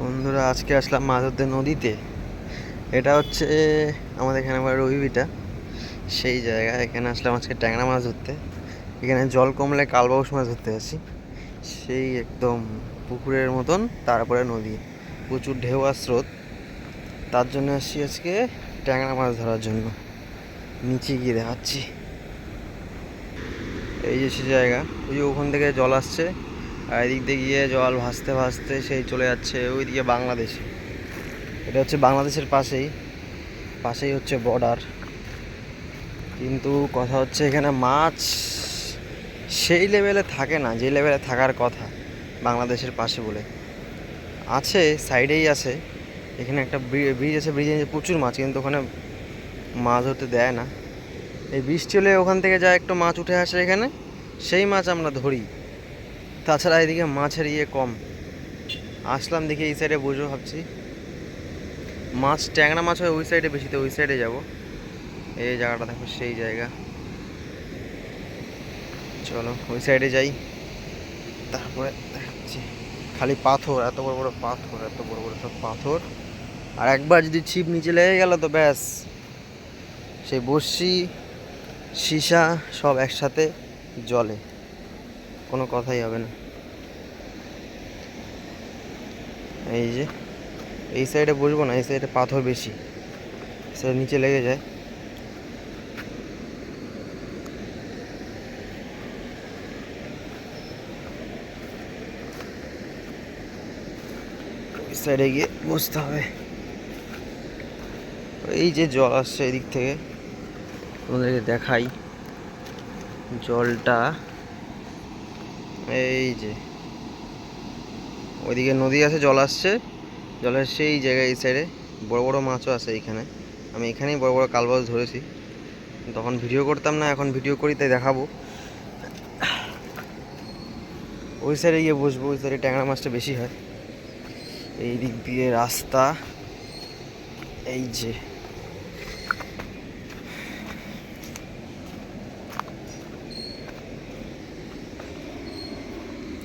বন্ধুরা, আজকে আসলাম ধরতে নদীতে। এটা হচ্ছে আমাদের এখানে আবার রবিবিটা সেই জায়গা এখানে আসলাম আজকে ট্যাংরা মাছ ধরতে। এখানে জল কমলে কালবাউস মাছ ধরতে আসি সেই একদম পুকুরের মতন, তারপরে নদী। প্রচুর ঢেউ আর স্রোত। তার জন্য আসছি আজকে ট্যাংরা মাছ ধরার জন্য। নিচে গিয়ে দেখাচ্ছি। এই যে সে জায়গা, ওই যে ওখান থেকে জল আসছে। আর এদিক দিয়ে গিয়ে জল ভাসতে ভাসতে সেই চলে যাচ্ছে ওইদিকে বাংলাদেশে। এটা হচ্ছে বাংলাদেশের পাশেই পাশেই হচ্ছে বর্ডার কিন্তু কথা হচ্ছে এখানে মাছ সেই লেভেলে থাকে না, যে লেভেলে থাকার কথা বাংলাদেশের পাশে বলে। আছে সাইডেই আছে। এখানে একটা ব্রিজ আছে ব্রিজে প্রচুর মাছ, কিন্তু ওখানে মাছ ধরতে দেয় না। এই বৃষ্টি হলে ওখান থেকে যা একটু মাছ উঠে আসে এখানে, সেই মাছ আমরা ধরি। তাছাড়া এদিকে মাছের ইয়ে কম। আসলাম দেখি এই সাইডে বসবো ভাবছি। মাছ, ট্যাংরা মাছ হয় ওই সাইডে বেশি, তো ওই সাইডে যাব। এই জায়গাটা দেখো, সেই জায়গা। চলো, ওই সাইডে যাই। তারপরে দেখাচ্ছি। খালি পাথর, এত বড় বড় পাথর, এত বড় বড় সব পাথর। আর একবার যদি ছিপ নিচে লেগে গেল তো ব্যাস। সেই বড়শি, সীসা সব একসাথে জলে। কোনো কথাই হবে না। এই যে, এই সাইডে বসবো না, এই সাইডে পাথর বেশি। সেটা নিচে লেগে যায়। সাইডে গিয়ে বসতে হবে। এই যে জল আসছে এদিক থেকে, তোমাদেরকে দেখাই। জলটা, এই যে। ওইদিকে নদী আছে, জল আসছে। জলের সেই জায়গায়, এই সাইডে বড় বড় মাছও আছে এইখানে। আমি এখানেই বড় বড় কালবাস ধরেছি। তখন ভিডিও করতাম না, এখন ভিডিও করি, তাই দেখাবো। ওই সাইডে গিয়ে বসবো, ওই সাইডে ট্যাংরা মাছটা বেশি হয়। এই দিক দিয়ে রাস্তা। এই যে।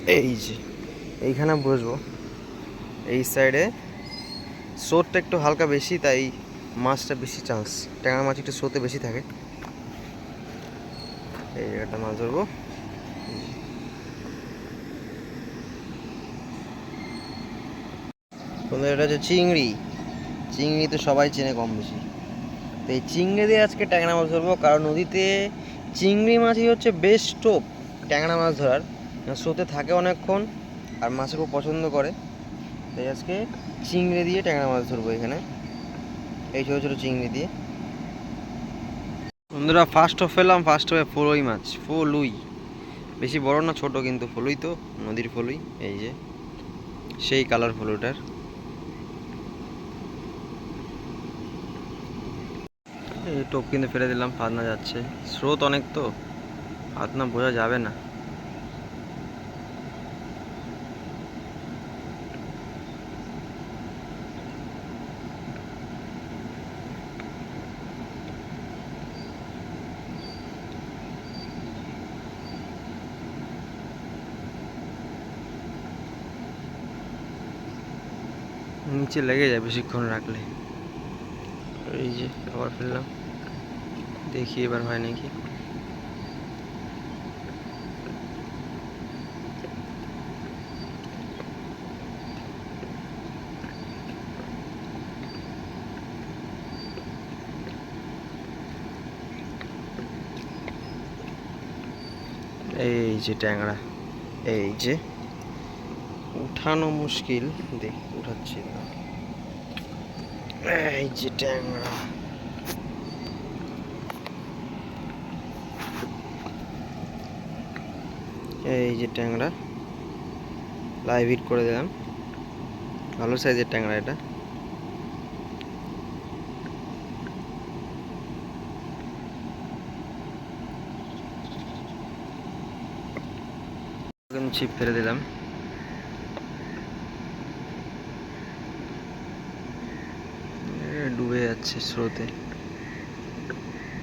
এই যে। এইখানে বসবো। এই সাইডে স্রোতটা একটু হালকা বেশি, তাই মাছটা বেশি চান্স ট্যাংরা মাছ একটু স্রোতে বেশি থাকে। এই জায়গাটা মাছ ধরবো। তোমাদের এটা হচ্ছে চিংড়ি। চিংড়ি তো সবাই চেনে কম বেশি তো এই চিংড়ি দিয়ে আজকে ট্যাংরা মাছ ধরবো, কারণ নদীতে চিংড়ি মাছই হচ্ছে বেস্ট টোপ ট্যাংরা মাছ ধরার। স্রোতে থাকে অনেকক্ষণ। আর মাছে খুব পছন্দ করে। তাই আজকে চিংড়ি দিয়ে ট্যাংরা মাছ ধরবো এখানে। এই ছোটো ছোটো চিংড়ি দিয়ে। বন্ধুরা ফার্স্ট অফ পেলাম ফার্স্ট হবে ফলুই মাছ, ফলুই। বেশি বড় না, ছোট কিন্তু ফলুই তো, নদীর ফলুই, এই যে। সেই কালার ফলুটার। এই টোপ কিন্তু ফেলে দিলাম, ফাদনা যাচ্ছে। স্রোত অনেক তো, ফাদনা বোঝা যাবে না। নিচে লেগে যায় বেশিক্ষণ রাখলে এই যে আবার ফেললাম দেখি এবার হয় নাকি এই যে ট্যাংরা এই যে উঠানো মুশকিল, দেখ, উঠাচ্ছি না। এই যে ট্যাংরা। এই যে ট্যাংরা। লাইভ হিট করে দিলাম। ভালো সাইজের ট্যাংরা এটা। ছিপ ফেলে দিলাম। ডুবে যাচ্ছে স্রোতে।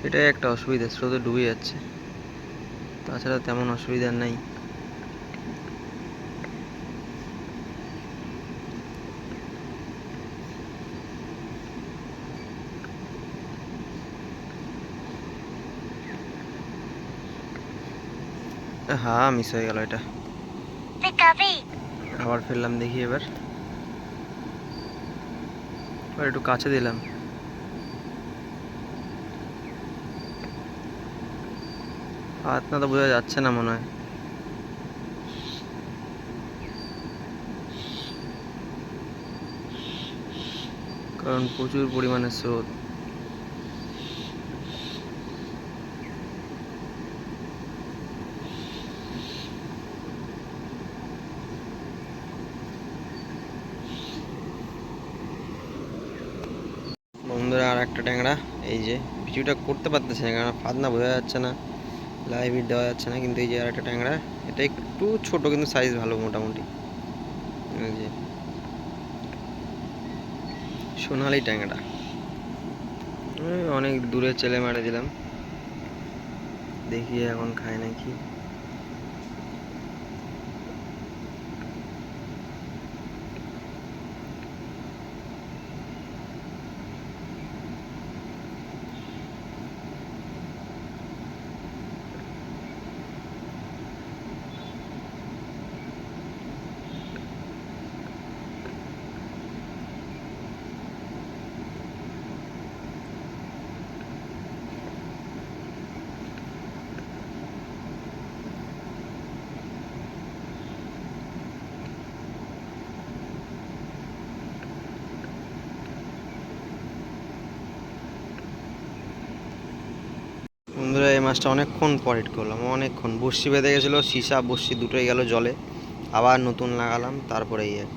এটাই একটা অসুবিধা স্রোতে ডুবে যাচ্ছে। তাছাড়া তেমন অসুবিধা নেই। হ্যাঁ মিস হয়ে গেল এটা। আবার ফেললাম দেখি এবার। এবার একটু কাছে দিলাম। হাত না তো বোঝা যাচ্ছে না মনে হয়। কারণ প্রচুর পরিমাণে স্রোত বন্ধুরা আর একটা ট্যাংরা, এই যে ভিডিওটা করতে পারতেছে না, কারণ ফাঁদ না বোঝা যাচ্ছে না লাইভ দেওয়া যাচ্ছে না, কিন্তু এই যে আর একটা ট্যাংরা, এটা একটু ছোট কিন্তু সাইজ ভালো মোটামুটি। এই যে সোনালি ট্যাংরা অনেক দূরে চেলে মারে দিলাম। দেখি এখন খায় নাকি বন্ধুরা এই মাছটা অনেকক্ষণ পর হিট করলাম, অনেকক্ষণ। বসি বেঁধে গেছিল, সীসা বসি দুটোই গেল জলে। আবার নতুন লাগালাম, তারপরে এই এক